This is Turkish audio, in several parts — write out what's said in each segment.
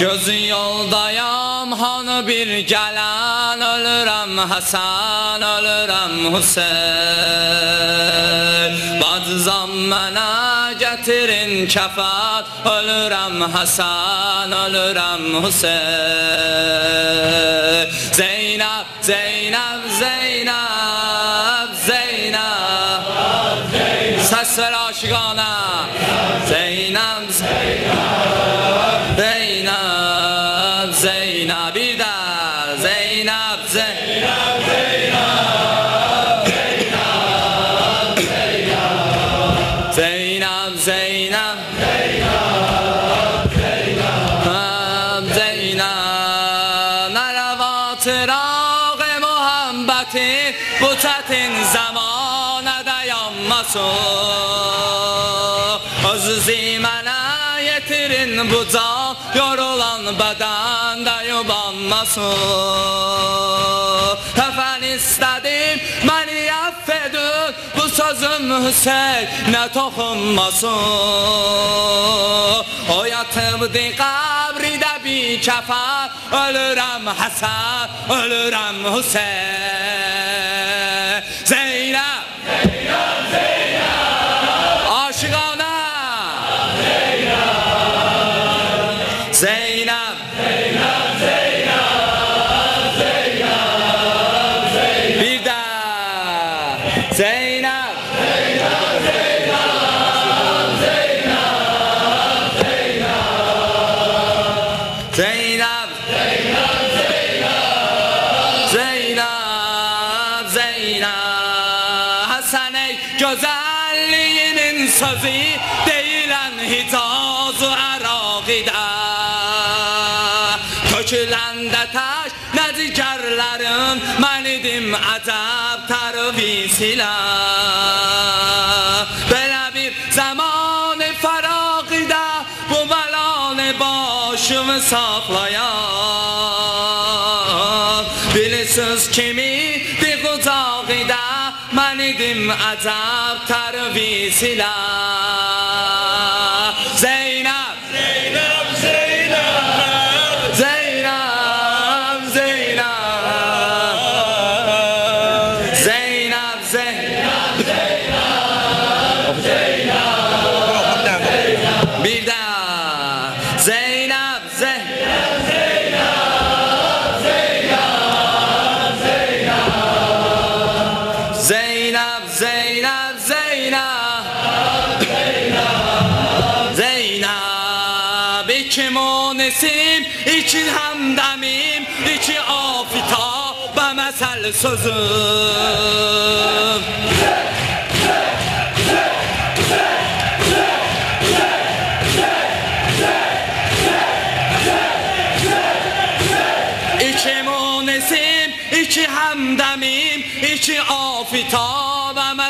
Gözün yoldayam hanı bir gelen Ölürem Hasan ölürem Hüseyin. Badzam mənə getirin kefat Ölürem Hasan ölürem Hüseyin. Zeynep Zeynep Zeynep Zeynep. Ses ver aşıkana zamanada yanmasın Öz zimene yetirin bu can Yorulan bedende yubanmasın Efendim istedim beni affedin. Bu sözüm Hüseyin'e toxunmasın O yatıbdı qabride bir kefat Ölürəm Həsən, ölürəm Hüseyin güzelliğinin sözü Değilen Hicaz-ı Araqidə Töküləndə taş nəzikərlərim Mən idim əcəb tərvisilə. Belə bir zamanı fəraqıda Bu bəlanı başımı saxlayan. Bilirsiniz kimi qucağıda Mən idim əcəb tərvisilə Zeynep Zeynep Zeynep Zeynep Zeynep Zeynep Zeynep iki munesim iki hamdamim iki afita ve mesel sözüm İki munesim, iki hamdamim, iki afita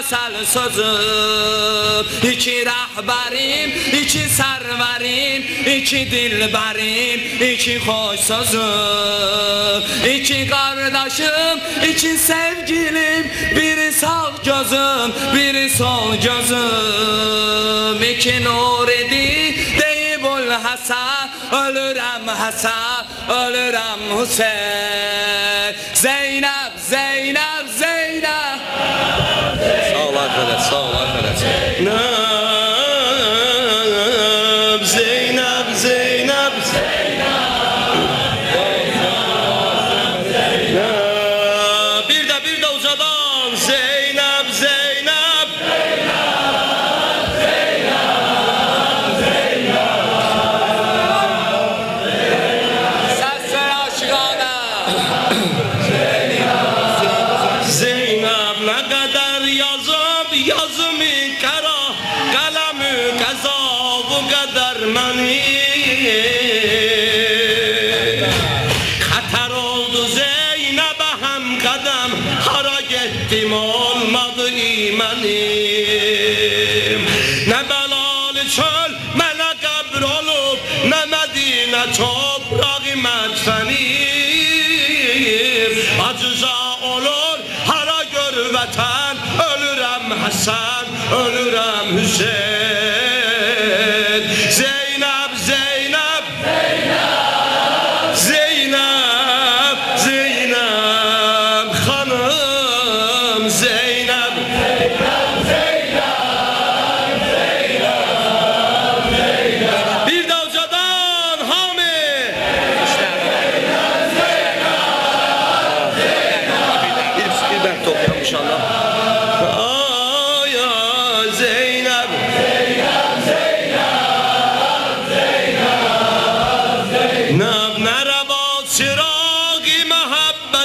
mesel sözüm İki rəhbərim, iki sərvərim, iki dilbərim, iki xoş sözüm İki qardaşım, iki sevgilim, biri sağ gözüm, biri sol gözüm. İki nur idi, deyib ol Həsən, ölürəm Həsən, ölürəm Hüseyin. Zeynep, yazıp yazımı kara Kalemi kaza bu kadar mani. Xatar oldu Zeynep'e hem kadem Hara gittim olmadı imanim. Ne belalı çöl mənə qəbr olub Ne Medine toprağı Həsən, ölürəm Hüseyin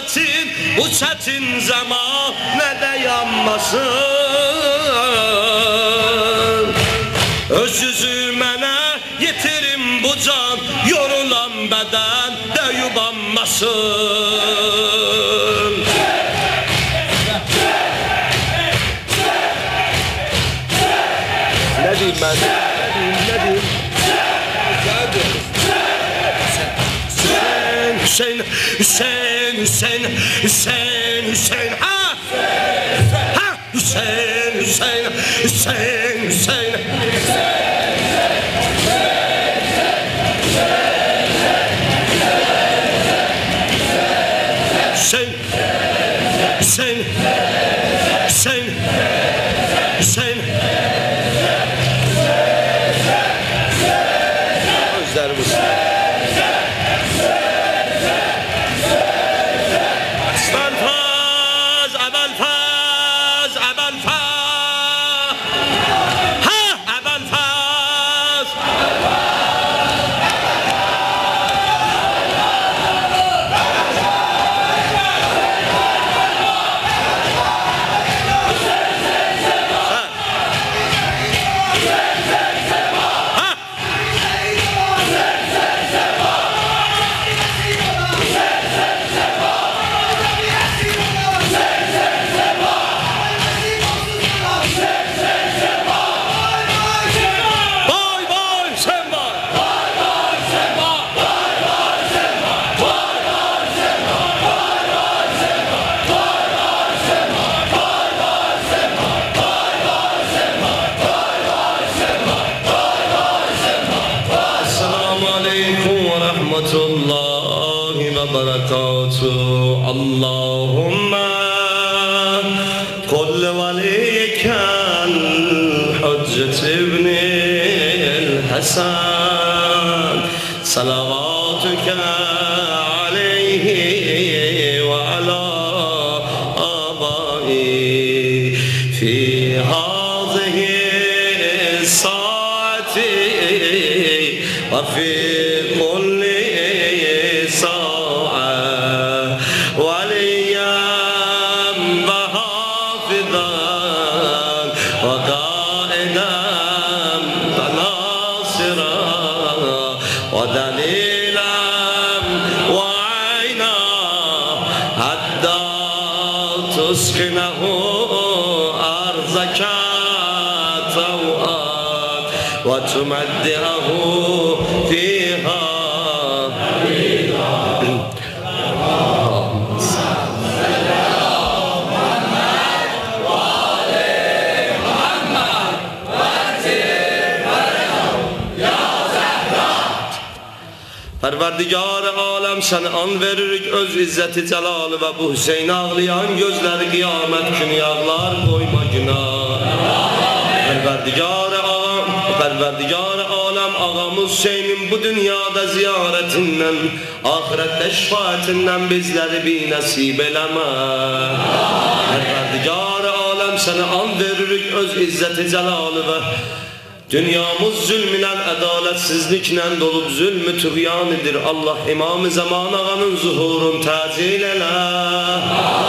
muhabbetin bu çetin zaman ne de yanmasın. Öz yüzü mənə yetirim bu can Yorulan bədən də yubanmasın Ne diyeyim ben? Ne diyeyim? Ne diyeyim? Hüseyin, Hüseyin, Hüseyin, Hüseyin, Hüseyin, ha! Ha! Hüseyin, Hüseyin, Hüseyin, Hüseyin. اللهم قل وليك الحجة ابن الحسن صلواتك عليه وعلى آبائه في هذه الساعة وفي ودليلا وعينا حتى تسكنه أرضك Perverdigar alem sen an veririk öz izzeti celalı ve bu Hüseyin ağlayan gözleri kıyamet günü yağlar koyma günah. Perverdigar ağam, perverdigar alem ağamız Hüseyin'in bu dünyada ziyaretinden, ahirette şefaatinden bizleri bir nasip eleme. Perverdigar alem sana an veririk öz izzeti celalı ve Dünyamız zulmüyle, adaletsizlikle dolup zulmü tüğyanidir. Allah İmam-ı Zaman ağanın zuhurun tacil ele.